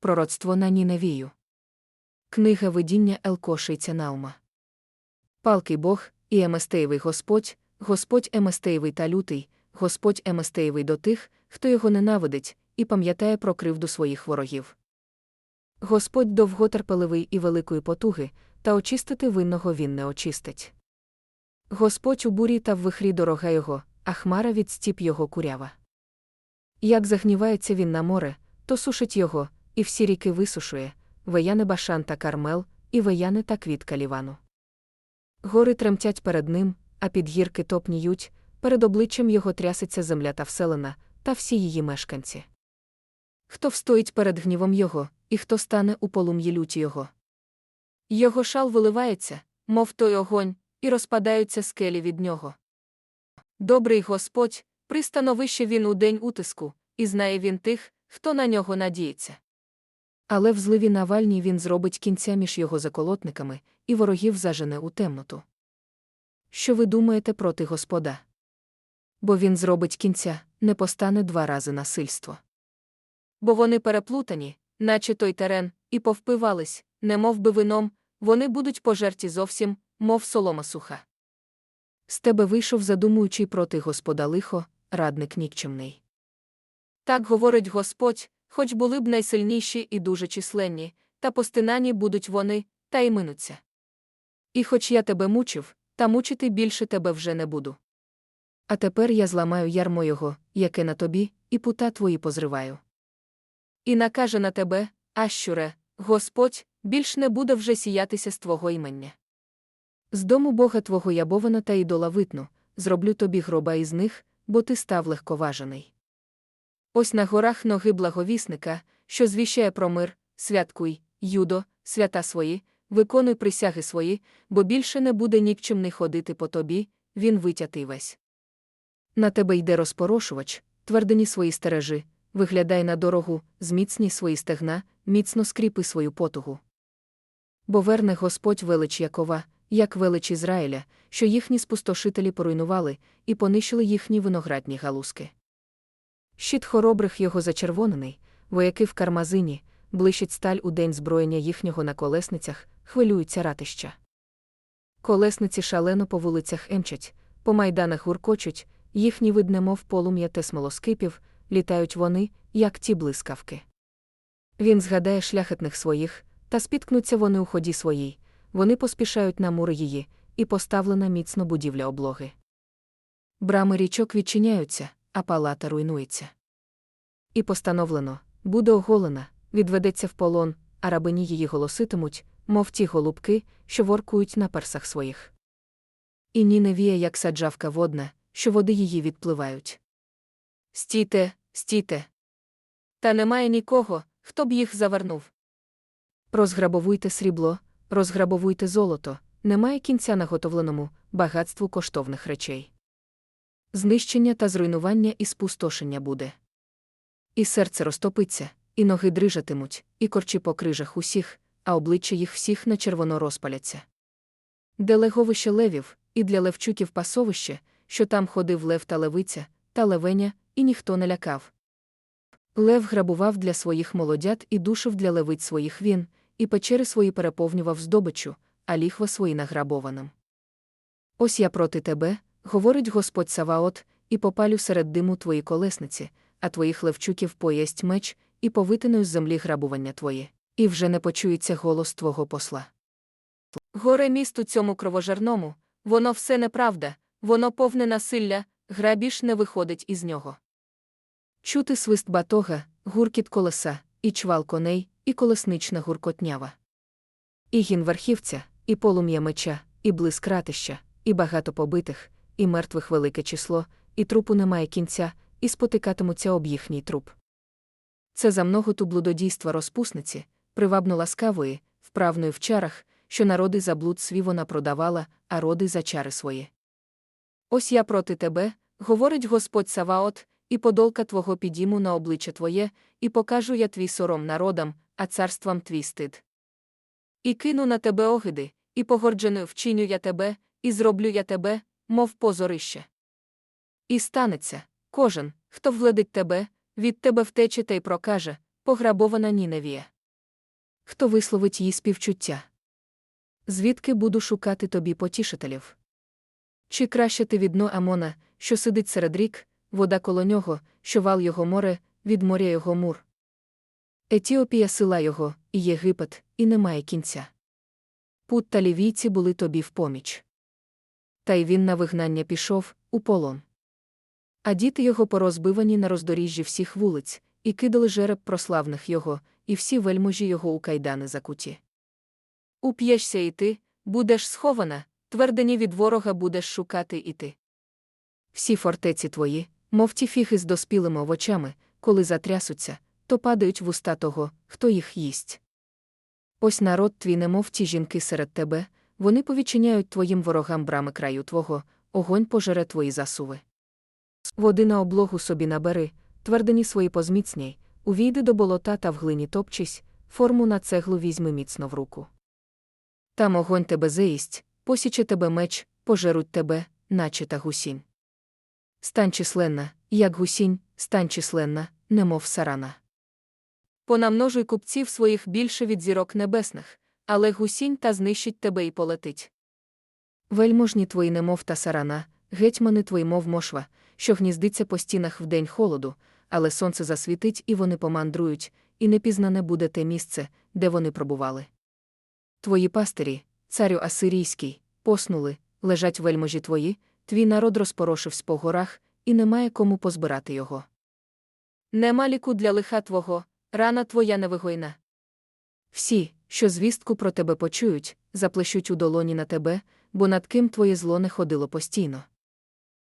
Пророцтво на Ніневію. Книга видіння Елкошийця Наума. Палкий Бог, і Еместеєвий Господь, Господь Еместеєвий та лютий, Господь Еместеєвий до тих, хто його ненавидить, і пам'ятає про кривду своїх ворогів. Господь довготерпеливий і великої потуги, та очистити винного він не очистить. Господь у бурі та в вихрі дорога його, а хмара від стіп його курява. Як загнівається він на море, то сушить його, і всі ріки висушує, веяни башан та кармел, і веяни та квітка лівану. Гори тремтять перед ним, а підгірки топніють, перед обличчям його трясеться земля та вселена, та всі її мешканці. Хто встоїть перед гнівом його, і хто стане у полум'ї люті його. Його шал виливається, мов той огонь, і розпадаються скелі від нього. Добрий Господь, пристановище він у день утиску, і знає він тих, хто на нього надіється. Але в зливі Навальній він зробить кінця між його заколотниками, і ворогів зажене у темноту. Що ви думаєте проти Господа? Бо він зробить кінця, не постане два рази насильство. Бо вони переплутані, наче той терен, і повпивались, не мов би вином, вони будуть пожерті зовсім, мов солома суха. З тебе вийшов задумуючий проти Господа лихо, радник нікчемний. Так говорить Господь, хоч були б найсильніші і дуже численні, та постинані будуть вони, та й минуться. І хоч я тебе мучив, та мучити більше тебе вже не буду. А тепер я зламаю ярмо його, яке на тобі, і пута твої позриваю. І накаже на тебе, Ащуре, Господь, більш не буде вже сіятися з твого імення. З дому Бога твого ябована та ідола витну, зроблю тобі гроба із них, бо ти став легковажений. Ось на горах ноги благовісника, що звіщає про мир, святкуй, юдо, свята свої, виконуй присяги свої, бо більше не буде нікчемний ходити по тобі, він витятий весь. На тебе йде розпорошувач, твердині свої стережи, виглядай на дорогу, зміцні свої стегна, міцно скріпи свою потугу. Бо верне Господь велич Якова, як велич Ізраїля, що їхні спустошителі поруйнували і понищили їхні виноградні галузки. Щит хоробрих його зачервонений, вояки в кармазині, блищить сталь у день зброєння їхнього на колесницях, хвилюються ратища. Колесниці шалено по вулицях емчать, по майданах гуркочуть, їхні видне, мов полум'я те смолоскипів, літають вони, як ті блискавки. Він згадає шляхетних своїх, та спіткнуться вони у ході своїй, вони поспішають на мури її, і поставлена міцно будівля облоги. Брами річок відчиняються, а палата руйнується. І постановлено буде оголена, відведеться в полон, а рабині її голоситимуть, мов ті голубки, що воркують на персах своїх. І ні не віє, як саджавка водна, що води її відпливають. Стійте, стійте. Та немає нікого, хто б їх завернув. Розграбовуйте срібло, розграбовуйте золото, немає кінця наготовленому багатству коштовних речей. Знищення та зруйнування і спустошення буде. І серце розтопиться, і ноги дрижатимуть, і корчі по крижах усіх, а обличчя їх всіх на червоно розпаляться. Де леговище левів, і для левчуків пасовище, що там ходив лев та левиця, та левеня, і ніхто не лякав. Лев грабував для своїх молодят і душив для левиць своїх він, і печери свої переповнював здобичу, а ліхва свої награбованим. Ось я проти тебе, говорить Господь Саваот, і попалю серед диму твої колесниці, а твоїх левчуків поєсть меч, і повитину з землі грабування твоє, і вже не почується голос твого посла. Горе місту цьому кровожерному, воно все неправда, воно повне насилля, грабіж не виходить із нього. Чути свист батога, гуркіт колеса, і чвал коней, і колеснична гуркотнява. І гін верхівця, і полум'я меча, і блиск ратища, і багато побитих, і мертвих велике число, і трупу немає кінця, і спотикатимуться об їхній труп. Це за многоту блудодійства розпусниці, привабно ласкавої, вправної в чарах, що народи за блуд свій вона продавала, а роди за чари свої. Ось я проти тебе, говорить Господь Саваот, і подолка твого підіму на обличчя твоє, і покажу я твій сором народам, а царствам твій стид. І кину на тебе огиди, і погордженою вчиню я тебе, і зроблю я тебе, мов позорище. І станеться кожен, хто вгледить тебе, від тебе втече та й прокаже пограбована Ніневія. Хто висловить їй співчуття? Звідки буду шукати тобі потішителів? Чи краще ти від дно Амона, що сидить серед рік, вода коло нього, що вал його море, від моря його мур? Етіопія сила його, і Єгипет, і немає кінця. Пут та лівійці були тобі в поміч. Та й він на вигнання пішов, у полон. А діти його порозбивані на роздоріжжі всіх вулиць, і кидали жереб прославних його, і всі вельможі його у кайдани закуті. Уп'єшся і ти, будеш схована, твердені від ворога будеш шукати і ти. Всі фортеці твої, мов ті фіги з доспілими овочами, коли затрясуться, то падають в уста того, хто їх їсть. Ось народ твій, немов ті жінки серед тебе, вони повідчиняють твоїм ворогам брами краю твого, огонь пожере твої засуви. Води на облогу собі набери, твердені свої позміцняй, увійди до болота та в глині топчись, форму на цеглу візьми міцно в руку. Там огонь тебе заїсть, посіче тебе меч, пожеруть тебе, наче та гусінь. Стань численна, як гусінь, стань численна, немов сарана. Понамножуй купців своїх більше від зірок небесних, але гусінь та знищить тебе і полетить. Вельможні твої немов та сарана, гетьмани твої, мов мошва, що гніздиться по стінах в день холоду, але сонце засвітить і вони помандрують, і непізнане буде те місце, де вони пробували. Твої пастирі, царю Асирійський, поснули, лежать вельможі твої, твій народ розпорошився по горах, і немає кому позбирати його. Нема ліку для лиха твого, рана твоя невигойна. Всі, що звістку про тебе почують, заплещуть у долоні на тебе, бо над ким твоє зло не ходило постійно.